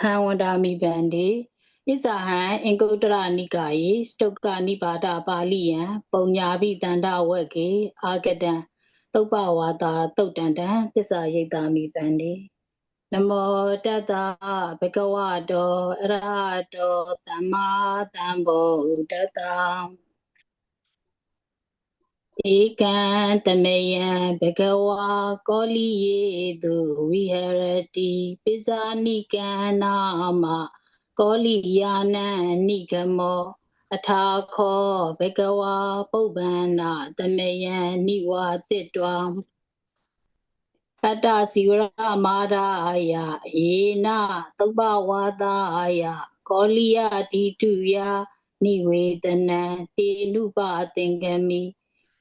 ဟံဝန္ဒာမိဗန္တိဣဇာဟံအင်္ဂုတ္တရနိကာယေစတုကနိပါဒပါဠိယံပုံညာပိတန္တဝက်ကေအာဂတံသုပ္ပဝါတာတုတ်တန္တံသစ္စာရိတ်တာမိဗန္တိနမောတတ္တဘဂဝတောအရဟတောသမ္မာသမ္ဗုဒ္ဓတ္တ ဧကံတမယံဘဂဝါကောလိယေသူဝိဟရတိပိဇာနိကံနာမကောလိယာနံနိဂမောအထာခောဘဂဝါပုဗ္ဗန္နာတမယံနိဝါတိတွာပတ္တစီဝရမာရာယယေနသုပ္ပဝါဒာယကောလိယတိတုယနိဝေဒနံတေနုပသင်္ကမိ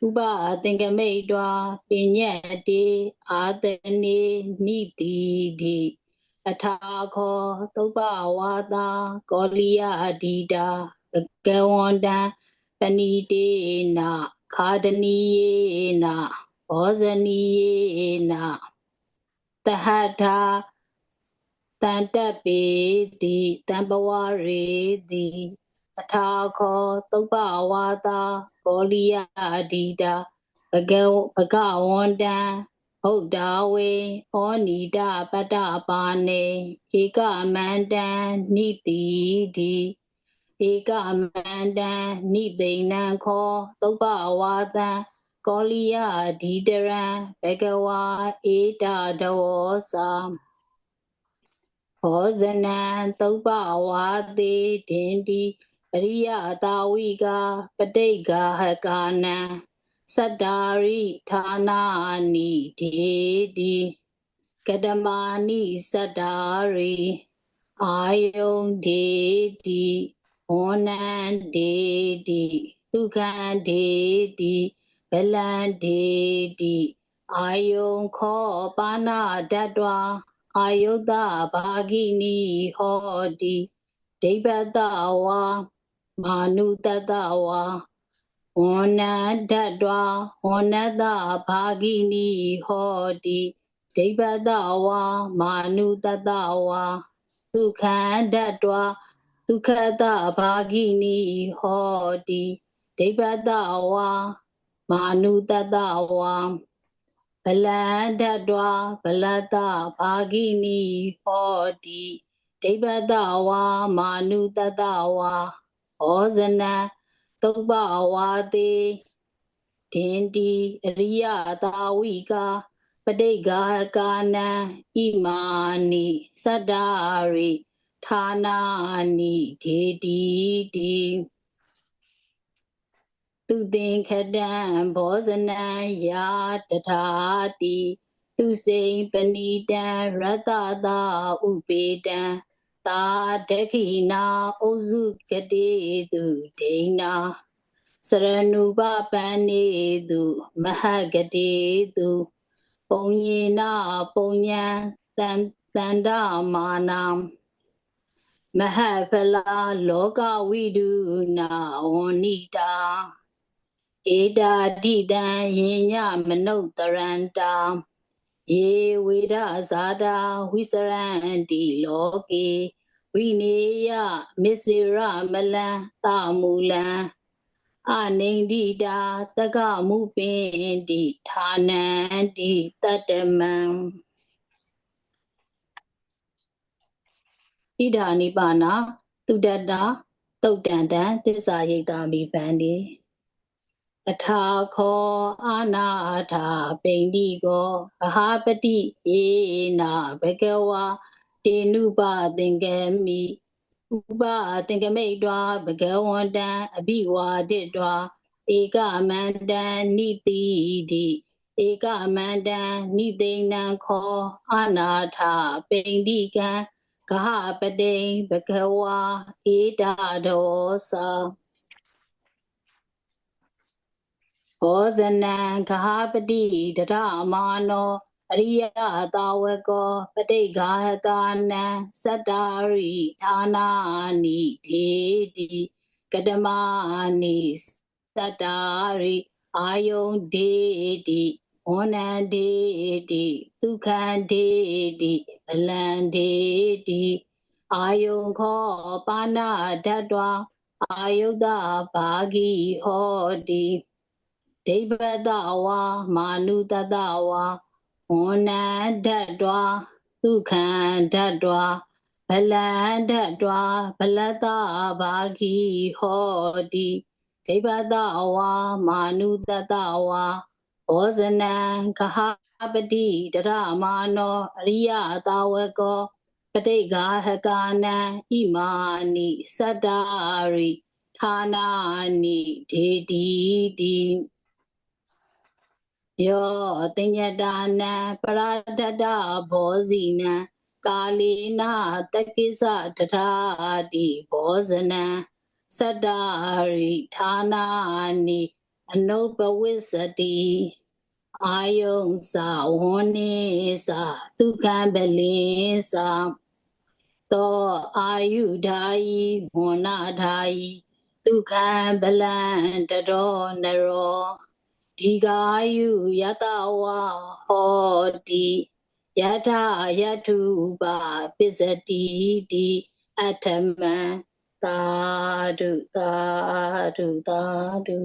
ဥပသင်္ကမိတ်တွာပညတ်တေအာတနေနိတိတိအထာခောသုပ္ပဝါတာကောလိယအဒီတာဘဂဝန္တံပဏိတေနခာဒနီယေနဘောဇနီယေနတဟထာတန်တက်ပေတိတံပဝရေတိ အထာခောသုပ္ပဝါတာကောလိယအဒီတာဘဂဘဂဝန္တံဟုတ်တာဝေဩနိဒပတ္တပါနေဧကမန္တံနိတိတိဧကမန္တံနိသိဏံခောသုပ္ပဝါတံကောလိယဒီတရံဘဂဝါဧတတဝောသာဟောဇနံသုပ္ပဝါတိတင်တိ အရိယတာဝိကပဋိက္ခဟကာနံစတ္တာရိဌာနာနိဒေတိကတမာနိစတ္တာရိအာယုံဒေတိဝဏံဒေတိဒုက္ခံဒေတိဗလံဒေတိအာယုံခောပါဏဓတ္တဝအာယုဒဘာဂိနိဟောတိဒိဗ္ဗတဝါ မာနုတတဝါဝဏဓတ္တဝဏတဘာဂိနိဟောတိဒိဗ္ဗတဝါမာနုတတဝါဒုက္ခဓတ္တဒုက္ခတဘာဂိနိဟောတိဒိဗ္ဗတဝါမာနုတတဝါဗလန္တတဗလတဘာဂိနိဟောတိဒိဗ္ဗတဝါမာနုတတဝါ ဟောဇနံသုပ္ပဝါတိတင်တီအရိယသာဝိကာပဋိက္ခာကာနံဣမာနိသတ္တာရိဌာနာနိဒေတိတိသူသင်္ခတံဘောဇနံယာတထာတိသူစိန်ပဏိတံရတတာဥပေတံ တာဒခိနာဩစုကတိတုဒိနာစရဏုပပန္နေတုမဟဂတိတုပုံညေနာပုံညာတန်တန္တမာနာမဟဖလာလောကဝိဒုနာဝဏိတာဧတာတိတံယင်ညမနုဿရန္တာယေဝေဒဇာတာဝိစရန္တိလောကေ ဝိနေယမစ္စေရမလံတာမူလံအနိန္ဒိတာတကမုပင်တိဌာနံတိတတ္တမံဣဒာနိပါဏတုတ္တတာတုတ်တန်တံသစ္စာရိတ်တာမိဗန္တိအထာခောအာနာထာပိန္တိကောအဟာပတိယေနာဘဂဝါ တေနုပသင်္ကမိဥပသင်္ကမိတ်တွာဘဂဝန္တံအဘိဝါဒိတွာဧကမန္တံနိတိတိဧကမန္တံနိသိဏံခောအာနာထာပိန္တိကံဂဟပတိဘဂဝါဧတာဒောသာဘောဇနံဂဟပတိတရမာနော အရိယသာဝကောပဋိဂါဟကာနံစတ္တာရိဌာနာနိဒေတိကတမနိစတ္တာရိအာယုန်ဒေတိဝဏန္ဒေတိဒုက္ခန္ဒေတိဗလန္ဒေတိအာယုံခောပါဏဓာတဝါအာယုဒ္ဓဘာဂီဟောတိဒိဗတဝါမာနုတတဝါ ဝန္နဓာတဝါဒုက္ခံဓာတဝါဗလန္ဓာတဝါဗလတဘာဂီဟောတိဒိဗတဝါမာနုတတဝါဘောဇနံခဟပတိတရမာနောအရိယသာဝကောပဋိဂာဟကာနံဣမာနိစတ္တာရိဌာနာနိဒေတိတိ ယောတင်ညတာနံပရဒတ္တဘောဇိနံကာလေနတကိစ္စတထာတိဘောဇနံစတ္တာရိဌာနာနိအနုပဝိစ္စတိအာယုံစာဝဏ္နေစာဒုက္ခံပလင်းစာသောအာယုဓာယီဝဏ္ဏဓာယီဒုက္ခံပလံတရောနရော ဒီကာယုယတဝဟောတိယထာယထုပါပစ္စတိတိအထမံသာဓုသာဓုသာဓု